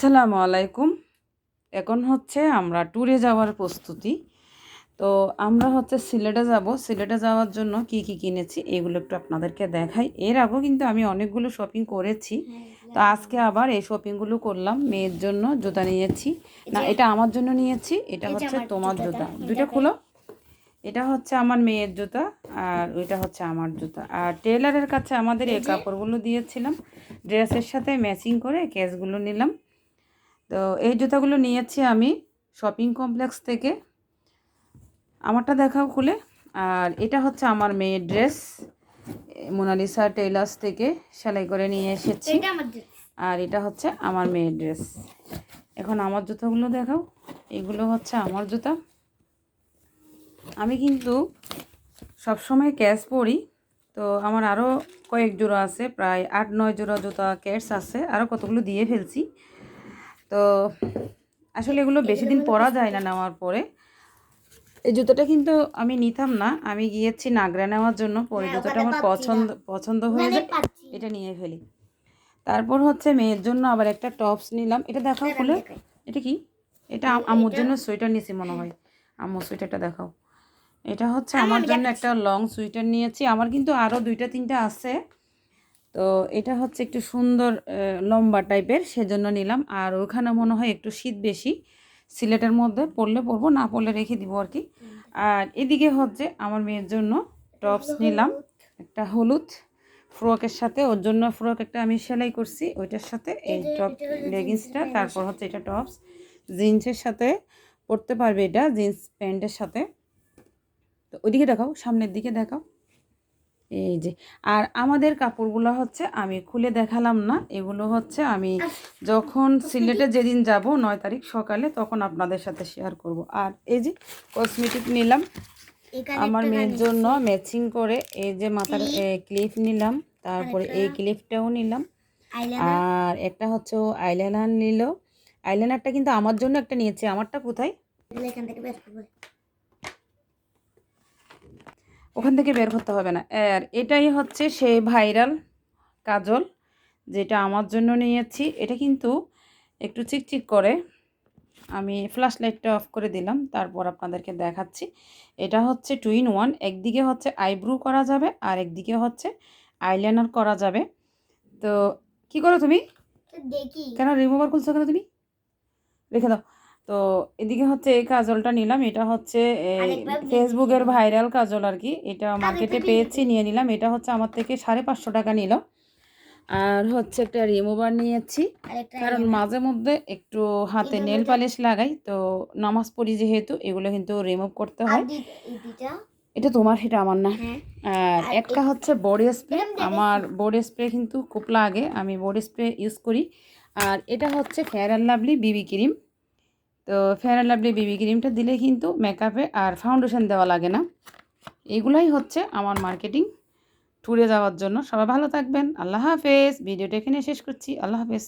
আসসালামু আলাইকুম। এখন হচ্ছে আমরা ট্যুরে যাওয়ার প্রস্তুতি। তো আমরা হচ্ছে সিলেটে যাব। সিলেটে যাওয়ার জন্য কি কি কিনেছি এগুলো একটু আপনাদেরকে দেখাই। এর আগেও কিন্তু আমি অনেকগুলো শপিং করেছি। তো আজকে আবার এই শপিংগুলো করলাম মেয়ের জন্য জুতা নিয়েছি। না এটা আমার জন্য নিয়েছি এটা হচ্ছে তোমার জুতা। দুইটা খুলো। এটা হচ্ছে আমার মেয়ের জুতা আর ওইটা হচ্ছে আমার জুতা। আর টেলারের কাছে আমাদের এই কাপড়গুলো দিয়েছিলাম। ড্রেসের সাথে ম্যাচিং করে কেসগুলো নিলাম। তো এই জুতাগুলো নিয়েছি আমি শপিং কমপ্লেক্স থেকে। আমারটা দেখাও খুলে। আর এটা হচ্ছে আমার মেয়ের ড্রেস। মোনালিসা টেলার্স থেকে সেলাই করে নিয়ে এসেছি। আর এটা হচ্ছে আমার মেয়ের ড্রেস। এখন আমার জুতোগুলো দেখাও। এগুলো হচ্ছে আমার জুতা। আমি কিন্তু সবসময় ক্যাশ পরি। তো আমার আরও কয়েক জোড়া আছে। প্রায় আট নয় জোড়া জুতা ক্যাশ আছে। আরও কতগুলো দিয়ে ফেলছি। তো আসলে এগুলো বেশি দিন পরা যায় না নেওয়ার পরে। এই জুতোটা কিন্তু আমি নিতাম না। আমি গিয়েছি নাগরা নেওয়ার জন্য। পরে হ্যাঁ, জুতোটা আমার পছন্দ পছন্দ হয়ে যায় এটা নিয়ে ফেলি। তারপর হচ্ছে মেয়ের জন্য আবার একটা টপস নিলাম। এটা দেখাও খুলে। এটা কি? এটা আম- আম্মুর জন্য সোয়েটার নিয়েছি মনে হয়। আম্মুর সোয়েটারটা দেখাও। এটা হচ্ছে আমার জন্য একটা লং সোয়েটার নিয়েছি। আমার কিন্তু আরও দুইটা তিনটা আছে। তো এটা হচ্ছে একটু সুন্দর লম্বা টাইপের সেজন্য নিলাম। আর ওখানে মনে হয় একটু শীত বেশি সিলেটের মধ্যে পরলে পরবো না পরলে রেখে দিব আর কি। আর এদিকে হচ্ছে আমার মেয়ের জন্য টপস নিলাম। একটা হলুদ ফ্রকের সাথে ওর জন্য ফ্রক একটা আমি সেলাই করছি ওইটার সাথে এই টপ লেগিংসটা তারপর হচ্ছে এটা টপস। জিন্সের সাথে পরতে পারবে এটা জিন্স প্যান্টের সাথে। তো ওইদিকে দেখাও সামনের দিকে দেখাও। এই যে আর আমাদের কাপড়গুলো হচ্ছে আমি খুলে দেখালাম না এগুলো হচ্ছে আমি যখন সিলেটে যেদিন যাব নয় তারিখ সকালে তখন আপনাদের সাথে শেয়ার করব। আর এই যে কসমেটিক নিলাম আমার মেয়ের জন্য ম্যাচিং করে এই যে মাথার ক্লিপ নিলাম তারপরে এই ক্লিপটাও নিলাম। আর একটা হচ্ছে আইলাইনার নিল। আইলাইনারটা কিন্তু আমার জন্য একটা নিয়েছে আমারটা কোথায়? এখান থেকে। ওখান থেকে বের করতে হবে না। আর এটাই হচ্ছে সেই ভাইরাল কাজল যেটা আমার জন্য নিয়েছি। এটা কিন্তু একটু চিকচিক করে। আমি ফ্ল্যাশ লাইটটা অফ করে দিলাম তারপর আপনাদেরকে দেখাচ্ছি। এটা হচ্ছে টু ইন ওয়ান। একদিকে হচ্ছে আইব্রু করা যাবে আর একদিকে হচ্ছে আইলাইনার করা যাবে। তো কি করো তুমি? দেখি। কেন রিমুভার খুলছো কেন তুমি? রেখে দাও। তো এদিকে হচ্ছে এই কাজলটা নিলাম এটা হচ্ছে এই ফেসবুকের ভাইরাল কাজল আর কি। এটা মার্কেটে পেয়েছি নিয়ে নিলাম। এটা হচ্ছে আমার থেকে সাড়ে পাঁচশো টাকা নিল। আর হচ্ছে একটা রিমুভার নিয়েছি। কারণ মাঝে মধ্যে একটু হাতে নেল পালিশ লাগাই তো নামাজ পড়ি যেহেতু এগুলো কিন্তু রিমুভ করতে হয়। এটা তোমার সেটা আমার না। হ্যাঁ। আর আর একটা হচ্ছে বডি স্প্রে আমার বডি স্প্রে কিন্তু খুব লাগে। আমি বডি স্প্রে ইউজ করি। আর এটা হচ্ছে fair and lovely BB cream তো ফেয়ার অ্যান্ড লাভলি বিবি ক্রিমটা দিলে কিন্তু মেকআপে আর ফাউন্ডেশন দেওয়া লাগে না। এগুলাই হচ্ছে আমার মার্কেটিং ট্যুরে যাওয়ার জন্য। সবাই ভালো থাকবেন। আল্লাহ হাফেজ। ভিডিওটা এখানে শেষ করছি। আল্লাহ হাফেজ।